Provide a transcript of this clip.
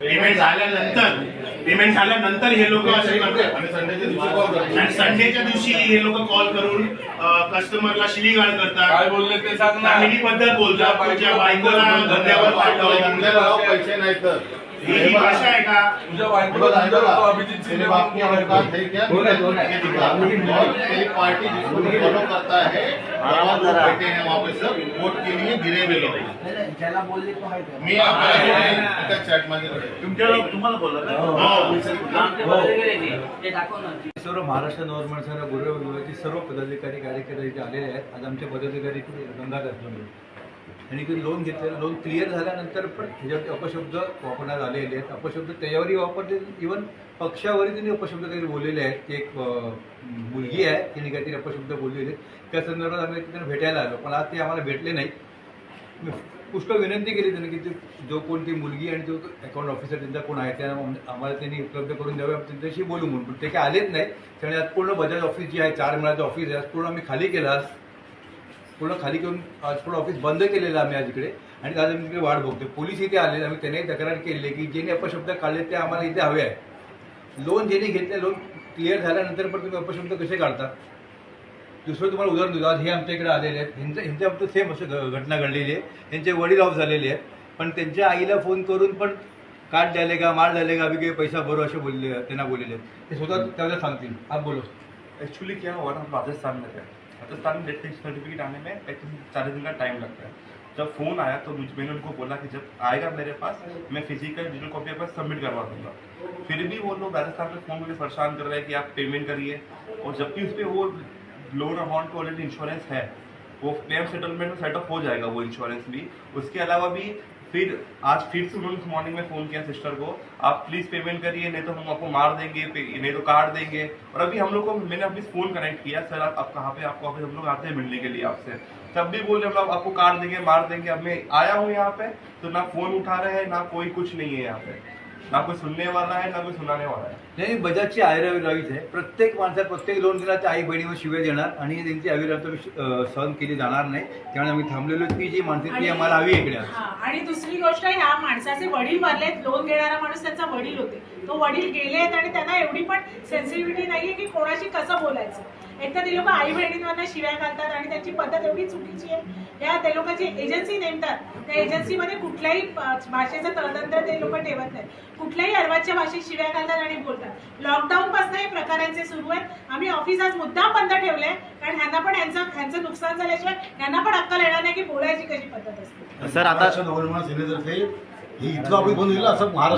Payment झाल्यानंतर payment झाल्यानंतर हे लोक असे करतात. आणि संडेच्या दिवशी कॉल करतो आणि संडेच्या दिवशी हे लोक कॉल करून कस्टमरला शिलीगाळ करतात. काय बोलले ते सांग ना. बद्दल बोलतात. बायकोला धंद्यावर पैसे नाही तर. ही ही भाषा आहे का? तुझ्या बोलो बायकोला धंधा धंदा लाव. अभिजित मेरे सिंह बाप की? औकात है क्या बोला, बोला. ये दिखा। और एक पार्टी जिसको फॉलो करता है और लोग बैठे हैं वहाँ पे सब वोट के लिए गिरे हुए लोग। ज्याला बोलले तो आहे ते. मी आपल्या चॅटमध्ये तुमच्या तुम्हाला बोलला हो ते दाखव ना. सर्व महाराष्ट्र नवनिर्माण गुरु विभागाचे सर्व पदाधिकारी कार्यकर्ते इथे आलेले आहेत आज आमचे पदाधिकारी इथे गंगाधर आणि ते लोन घेतलेलं लोन क्लिअर झाल्यानंतर पण ह्याच्यावरती अपशब्द वापरण्यात आलेले आहेत. अपशब्द त्याच्यावरही वापरले इवन पक्षावरही त्यांनी अपशब्द काहीतरी बोललेले आहेत. ती एक मुलगी आहे तिने काहीतरी अपशब्द बोललेले आहेत. त्या संदर्भात आम्ही त्यांना भेटायला आलो पण आज ते आम्हाला भेटले नाही मी पुष्कळ विनंती केली त्यांनी की ते जो कोण ती मुलगी आणि जो अकाउंट ऑफिसर त्यांचा कोण आहे त्या आम्हाला त्यांनी उपलब्ध करून द्यावे आम्ही त्यांच्याशी बोलू म्हणून. पण ते काही आलेच नाही त्यामुळे आज पूर्ण बजाज ऑफिस जी आहे चार मिळाचं ऑफिस आहे आज पूर्ण आम्ही खाली केलं आज. पूर्ण खाली करून आज पूर्ण ऑफिस बंद केलेलं आम्ही आज इकडे. आणि आज आम्ही तिकडे वाट बघतो पोलीस इथे आले आम्ही त्यांनी तक्रार केली की ज्यांनी अपशब्द काढले ते आम्हाला इथे हवे आहे. लोन ज्यांनी घेतले लोन क्लिअर झाल्यानंतर पण तुम्ही अपशब्द कसे काढता? दुसरं तुम्हाला उदाहरण देतो. आज हे आमच्या इकडे आलेले आहेत. ह्यांचं ह्यांच्या बाबतीत सेम असं घटना घडलेली आहे. त्यांचे वडील ऑफ झालेले आहेत. पण त्यांच्या आईला फोन करून पण काट झाले का मार झाले का अभी काही पैसा भरो असे बोलले त्यांना बोललेले आहेत. ते स्वतः त्याला सांगतील. आप बोलो. ॲक्च्युली क्या हुआ ना हम राजस्थान में राजस्थान में डेथ सर्टिफिकेट आने में पैंतीस चार दिन का टाइम लगता है। जब फ़ोन आया तो मुझ मैंने उनको बोला कि जब आएगा मेरे पास, मैं फ़िज़िकल डिजिटल कॉपी आपको सबमिट करवा दूँगा। फिर भी वो लोग राजस्थान में फ़ोन करके परेशान कर रहे हैं कि आप पेमेंट करिए। और जबकि उस पर वो लोन अमाउंट ऑलरेडी इंश्योरेंस है, वो क्लेम सेटलमेंट में सेट ऑफ़ हो जाएगा वो इंश्योरेंस भी। उसके अलावा भी फिर आज फिर से उन्होंने मॉर्निंग में फ़ोन किया सिस्टर को आप प्लीज़ पेमेंट करिए नहीं तो हम आपको मार देंगे नहीं तो काट देंगे। और अभी हम लोग को मैंने अभी फ़ोन कनेक्ट किया सर आप, आप कहाँ पे आपको अभी हम लोग आते हैं मिलने के लिए आपसे। तब भी बोल रहे हम लोग आपको काट देंगे मार देंगे अब मैं आया हूँ यहाँ पे तो ना फ़ोन उठा रहे हैं ना कोई कुछ नहीं है यहाँ पे। ना कोई सुनने वाला है ना कोई सुनाने वाला है। नाही बजाजची आयुर्वेदावीच आहे प्रत्येक माणसात प्रत्येक लोन दिला आई बहिणीवर शिवाय देणार आणि त्यांची आयुर्वेद सहन केली जाणार नाही. त्यामुळे आम्ही थांबलेलो की जी माणसं ती आम्हाला हवी इकडे. हा, आणि दुसरी गोष्ट ह्या माणसाचे वडील वारलेत लोन घेणारा माणूस त्यांचा वडील होते. तो वडील गेलेत आणि त्यांना एवढी पण सेन्सिटिव्हिटी नाहीये की कोणाशी कसं बोलायचं. एक तर ते लोक आई बहिणींवरना शिव्या घालतात आणि त्यांची पद्धत एवढी चुकीची आहे. त्या ते लोकांची एजन्सी नेमतात. त्या एजन्सीमध्ये कुठल्याही भाषेचं तळतंत्र ते लोक ठेवत नाहीत. कुठल्याही अर्वाच्या भाषेत शिव्या घालतात आणि बोलतात. लॉकडाऊन पासून हे प्रकारांचे सुरू आहेत. आम्ही ऑफिस आज मुद्दाम बंद ठेवलंय. कारण ह्यांना पण यांचं ह्यांचं नुकसान झाल्याशिवाय ह्यांना पण अक्कल येणार नाही की बोलायची कशी पद्धत असते. सर आता हे इथलं ऑफिस बंद होईल असं महाराष्ट्र